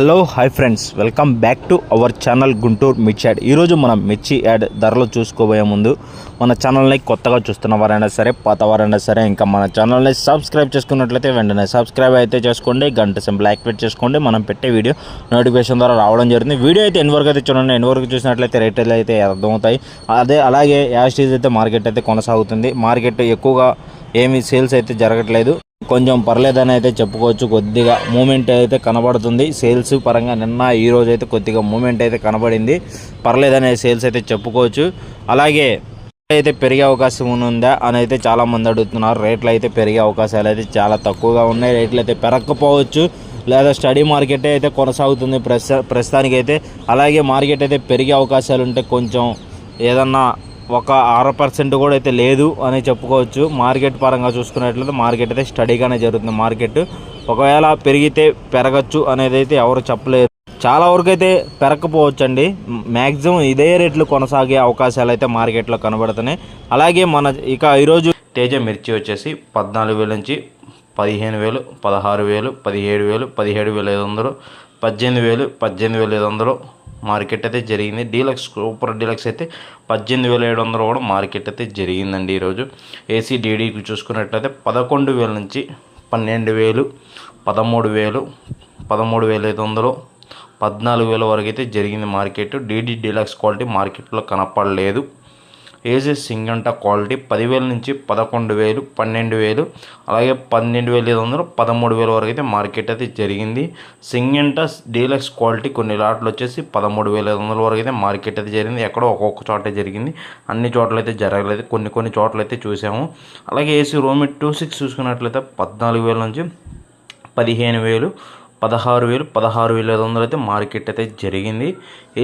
Hello hi friends welcome back to our channel Guntur మిర్చి add ఈరోజు మనం మిర్చి యాడ్ ధరలు చూసుకోబోయే ముందు మన ఛానల్ని కొత్తగా చూస్తున్న వారైనా సరే పాత వారైనా సరే ఇంకా మన ఛానల్ని సబ్స్క్రైబ్ చేసుకున్నట్లయితే వెంటనే సబ్స్క్రైబ్ అయితే చేసుకోండి గంట సింపుల్ యాక్టివేట్ చేసుకోండి. మనం పెట్టే వీడియో నోటిఫికేషన్ ద్వారా రావడం జరుగుతుంది. వీడియో అయితే ఎన్ని వరకు అయితే చూడండి ఎన్ని వరకు చూసినట్లయితే రేట్లు అయితే అర్థమవుతాయి. అదే అలాగే యాస్టీజ్ అయితే మార్కెట్ అయితే కొనసాగుతుంది. మార్కెట్ ఎక్కువగా ఏమి సేల్స్ అయితే జరగట్లేదు. కొంచెం పర్లేదని అయితే చెప్పుకోవచ్చు. కొద్దిగా మూమెంట్ అయితే కనబడుతుంది. సేల్స్ పరంగా నిన్న ఈ రోజు అయితే కొద్దిగా మూమెంట్ అయితే కనబడింది. పర్లేదనే సేల్స్ అయితే చెప్పుకోవచ్చు. అలాగే అయితే పెరిగే అవకాశం ఉందా అని అయితే చాలా మంది అడుగుతున్నారు. రేట్లు అయితే పెరిగే అవకాశాలు అయితే చాలా తక్కువగా ఉన్నాయి. రేట్లు అయితే పెరగకపోవచ్చు. లేదా స్టడీ మార్కెట్ అయితే కొనసాగుతుంది ప్రస్తుత ప్రస్తుతానికి అయితే అలాగే మార్కెట్ అయితే పెరిగే అవకాశాలు ఉంటే కొంచెం ఏదన్నా ఒక ఆరు పర్సెంట్ కూడా అయితే లేదు అని చెప్పుకోవచ్చు. మార్కెట్ పరంగా చూసుకున్నట్లయితే మార్కెట్ అయితే స్టడీగానే జరుగుతుంది. మార్కెట్ ఒకవేళ పెరిగితే పెరగచ్చు అనేది అయితే ఎవరు చెప్పలేరు. చాలా వరకు అయితే పెరగకపోవచ్చు అండి మ్యాక్సిమం ఇదే రేట్లు కొనసాగే అవకాశాలు అయితే మార్కెట్లో కనబడుతున్నాయి. అలాగే మన ఇక ఈరోజు తేజ మిర్చి వచ్చేసి పద్నాలుగు వేల నుంచి పదిహేను వేలు పదహారు వేలు పదిహేడు వేలు పదిహేడు వేల ఐదు వందలు పద్దెనిమిది వేలు పద్దెనిమిది వేల ఐదు వందలు మార్కెట్ అయితే జరిగింది. డీలక్స్ సూపర్ డీలక్స్ అయితే పద్దెనిమిది వేల ఏడు వందలు కూడా మార్కెట్ అయితే జరిగిందండి ఈరోజు. ఏసీ డీడీకి చూసుకున్నట్లయితే పదకొండు వేల నుంచి పన్నెండు వేలు పదమూడు వేలు పదమూడు వేల ఐదు వందలు పద్నాలుగు వేల వరకు అయితే జరిగింది మార్కెట్. డీడీ డీలక్స్ క్వాలిటీ మార్కెట్లో కనపడలేదు. ఏజీ సింగంట క్వాలిటీ పదివేల నుంచి పదకొండు వేలు పన్నెండు వేలు అలాగే పన్నెండు వేల ఐదు వందలు పదమూడు వేల వరకు అయితే మార్కెట్ అయితే జరిగింది. సింగంట డీలక్స్ క్వాలిటీ కొన్ని లాట్లు వచ్చేసి పదమూడు వేల ఐదు వందల వరకు అయితే మార్కెట్ అయితే జరిగింది. ఎక్కడో ఒక్కొక్క చోట జరిగింది. అన్ని చోట్ల అయితే జరగలేదు. కొన్ని కొన్ని చోట్ల అయితే చూసాము. అలాగే ఏసీ రోమి టూ సిక్స్ చూసుకున్నట్లయితే పద్నాలుగు వేల నుంచి పదిహేను వేలు పదహారు వేలు పదహారు వేల ఐదు వందలు అయితే మార్కెట్ అయితే జరిగింది.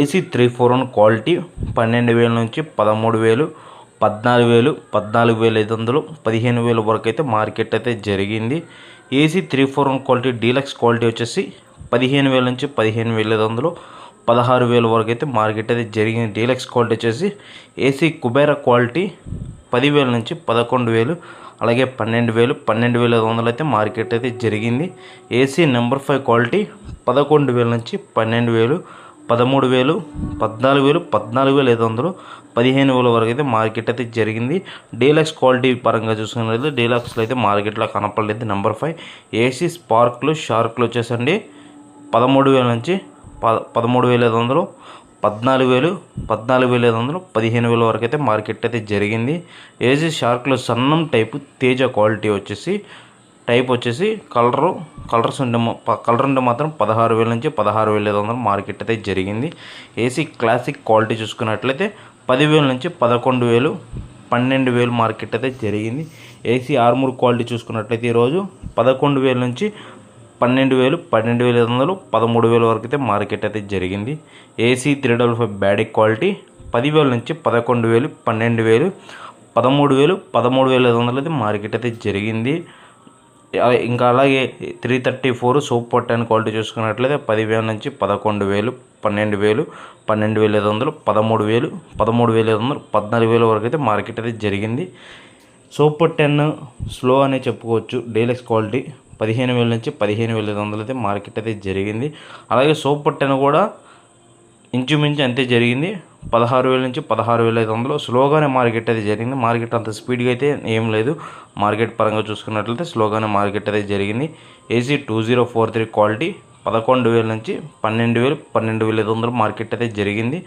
AC three four one quality పన్నెండు వేల నుంచి పదమూడు వేలు పద్నాలుగు వేలు పద్నాలుగు వేల ఐదు వందలు పదిహేను వేల వరకు అయితే మార్కెట్ అయితే జరిగింది. AC three four one quality deluxe quality వచ్చేసి పదిహేను వేల నుంచి పదిహేను వేల ఐదు వందలు పదహారు వేల వరకు అయితే మార్కెట్ అయితే జరిగింది. డీలక్స్ క్వాలిటీ వచ్చేసి ఏసీ కుబేరా క్వాలిటీ పదివేల నుంచి పదకొండు వేలు అలాగే పన్నెండు వేలు పన్నెండు వేల ఐదు వందలు అయితే మార్కెట్ అయితే జరిగింది. ఏసీ నెంబర్ ఫైవ్ క్వాలిటీ పదకొండు వేల నుంచి పన్నెండు వేలు పదమూడు వేలు పద్నాలుగు వేలు పద్నాలుగు వేల ఐదు వందలు పదిహేను వేల వరకు అయితే మార్కెట్ అయితే జరిగింది. డీలక్స్ క్వాలిటీ పరంగా చూసుకున్నట్లయితే డీలక్స్లో అయితే మార్కెట్లో కనపడలేదు నెంబర్ ఫైవ్ ఏసీ స్పార్క్లు షార్క్లు వచ్చేసండి. పదమూడు వేల నుంచి ప పదమూడు వేల ఐదు వందలు పద్నాలుగు వేలు పద్నాలుగు వేల ఐదు వందలు పదిహేను వేల వరకు అయితే మార్కెట్ అయితే జరిగింది. ఏజీ షార్క్లో సన్నం టైపు తేజ క్వాలిటీ వచ్చేసి టైప్ వచ్చేసి కలరు కలర్స్ ఉండే కలర్ ఉంటే మాత్రం పదహారు వేల నుంచి పదహారు వేల ఐదు వందలు మార్కెట్ అయితే జరిగింది. ఏసీ క్లాసిక్ క్వాలిటీ చూసుకున్నట్లయితే పదివేల నుంచి పదకొండు వేలు పన్నెండు వేలు మార్కెట్ అయితే జరిగింది. ఏసీ ఆర్మూర్ క్వాలిటీ చూసుకున్నట్లయితే ఈరోజు పదకొండు వేల నుంచి పన్నెండు వేలు పన్నెండు వేల ఐదు వందలు పదమూడు వేల వరకు అయితే మార్కెట్ అయితే జరిగింది. AC three double five bad quality పదివేల నుంచి పదకొండు వేలు పన్నెండు వేలు పదమూడు వేలు పదమూడు వేల ఐదు వందలు అయితే మార్కెట్ అయితే జరిగింది. ఇంకా అలాగే three thirty four soap ten quality చూసుకున్నట్లయితే పదివేల నుంచి పదకొండు వేలు పన్నెండు వేలు పన్నెండు వేల ఐదు వందలు పదమూడు వేలు పదమూడు వేల ఐదు వందలు పద్నాలుగు వేల వరకు అయితే మార్కెట్ అయితే జరిగింది. సూపర్ టెన్ స్లో అనే చెప్పుకోవచ్చు. డీలక్స్ క్వాలిటీ పదిహేను వేల నుంచి పదిహేను వేల ఐదు వందలు అయితే మార్కెట్ అయితే జరిగింది. అలాగే సోప్ టెన్ కూడా ఇంచుమించు అంతే జరిగింది. పదహారు వేల నుంచి పదహారు వేల ఐదు వందలు స్లోగానే మార్కెట్ అయితే జరిగింది. మార్కెట్ అంత స్పీడ్గా అయితే ఏం లేదు. మార్కెట్ పరంగా చూసుకున్నట్లయితే స్లోగానే మార్కెట్ అయితే జరిగింది. AC two zero four three quality పదకొండు వేల నుంచి పన్నెండు వేలు పన్నెండు వేల ఐదు వందలు మార్కెట్ అయితే జరిగింది.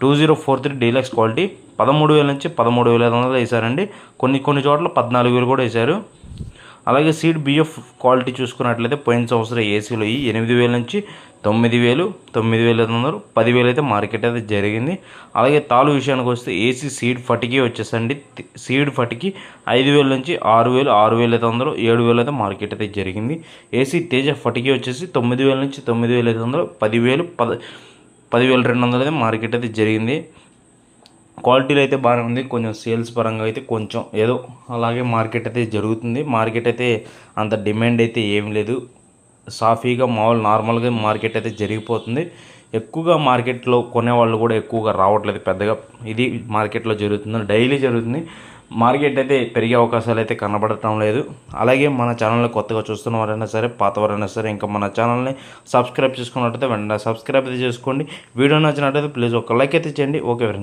Two zero four three deluxe quality పదమూడు వేల నుంచి పదమూడు వేల ఐదు వందలు వేశారండి. కొన్ని కొన్ని చోట్ల పద్నాలుగు వేలు కూడా వేశారు. అలాగే సీడ్ బిఎఫ్ క్వాలిటీ చూసుకున్నట్లయితే పోయిన సంవత్సరం ఏసీలో ఈ ఎనిమిది వేల నుంచి తొమ్మిది వేలు తొమ్మిది వేల ఐదు వందలు పదివేలు అయితే మార్కెట్ అయితే జరిగింది. అలాగే తాలు విషయానికి వస్తే ఏసీ సీడ్ ఫటికి వచ్చేసండి. సీడ్ ఫటికి ఐదు వేల నుంచి ఆరు వేలు ఆరు వేల ఐదు వందలు ఏడు వేలు అయితే మార్కెట్ అయితే జరిగింది. ఏసీ తేజ ఫటికి వచ్చేసి తొమ్మిది వేల నుంచి తొమ్మిది వేల ఐదు వందలు పదివేలు పద పదివేల రెండు వందలు అయితే మార్కెట్ అయితే జరిగింది. క్వాలిటీలో అయితే బాగానే ఉంది. కొంచెం సేల్స్ పరంగా అయితే కొంచెం ఏదో అలాగే మార్కెట్ అయితే జరుగుతుంది. మార్కెట్ అయితే అంత డిమాండ్ అయితే ఏం లేదు. సాఫీగా మామూలు నార్మల్గా మార్కెట్ అయితే జరిగిపోతుంది. ఎక్కువగా మార్కెట్లో కొనేవాళ్ళు కూడా ఎక్కువగా రావట్లేదు పెద్దగా. ఇది మార్కెట్లో జరుగుతుంది. డైలీ జరుగుతుంది. మార్కెట్ అయితే పెరిగే అవకాశాలు అయితే కనబడటం లేదు. అలాగే మన ఛానల్ని కొత్తగా చూస్తున్న వారైనా సరే పాతవారైనా సరే ఇంకా మన ఛానల్ని సబ్స్క్రైబ్ చేసుకున్నట్టయితే వెంటనే సబ్స్క్రైబ్ అయితే చేసుకోండి. వీడియో నచ్చినట్టయితే ప్లీజ్ ఒక లైక్ అయితే చేయండి. Okay friends.